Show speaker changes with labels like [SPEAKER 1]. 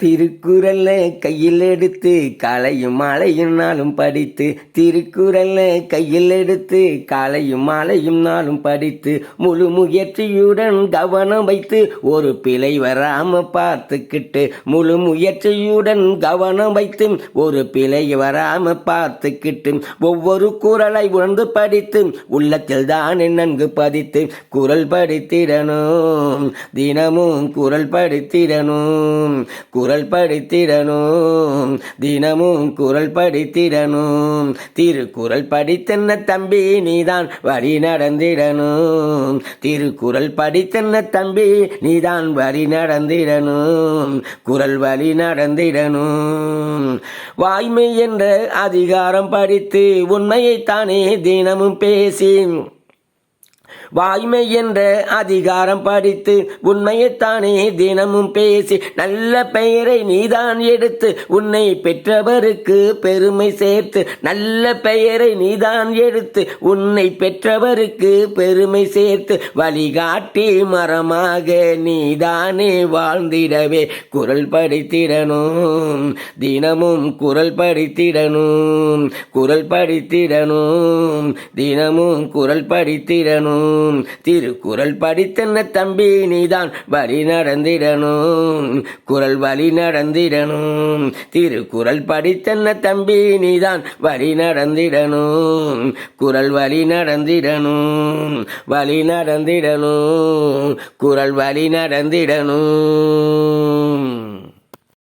[SPEAKER 1] திருக்குறள கையில் எடுத்து காலையும் மாலையும் நாளும் படித்து திருக்குறள கையில் எடுத்து காலையும் மாலையும் நாளும் படித்து முழு முயற்சியுடன் கவனம் வைத்து ஒரு பிழை வராம பார்த்துக்கிட்டு முழு முயற்சியுடன் கவனம் வைத்து ஒரு பிழை வராம பார்த்துக்கிட்டு ஒவ்வொரு குரலை உணர்ந்து படித்து உள்ளத்தில் தான் நன்கு பதித்து குரல் படித்திடணும். தினமும் குரல் படித்திடணும். குரல் படித்திடணும். தினமும் குரல் படித்திடணும். திருக்குறள் படித்தென்ன தம்பி நீதான் வழி நடந்திடணும். திருக்குறள் படித்தென்ன தம்பி நீதான் வழி நடந்திடணும். குரல் வழி நடந்திடணும். வாய்மை என்ற அதிகாரம் படித்து உண்மையைத்தானே தினமும் பேசி வாய்மை என்ற அதிகாரம் படித்து உண்மையைத்தானே தினமும் பேசி நல்ல பெயரை நீதான் எடுத்து உன்னை பெற்றவருக்கு பெருமை சேர்த்து நல்ல பெயரை நீதான் எடுத்து உன்னை பெற்றவருக்கு பெருமை சேர்த்து வழிகாட்டி மரமாக நீதானே வாழ்ந்திடவே குரல் படித்திடணும். தினமும் குரல் படித்திடணும். குரல் படித்திடணும். தினமும் குரல் படித்திடணும். திருக்குறள் படித்தென்ன தம்பி நீதான் வழி நடந்திடணும். குரல் வழி நடந்திடணும். திருக்குறள் படித்தென்ன தம்பி நீதான் வழி நடந்திடணும். குரல் வழி நடந்திடணும். வழி நடந்திடணும். குரல் வழி நடந்திடணும்.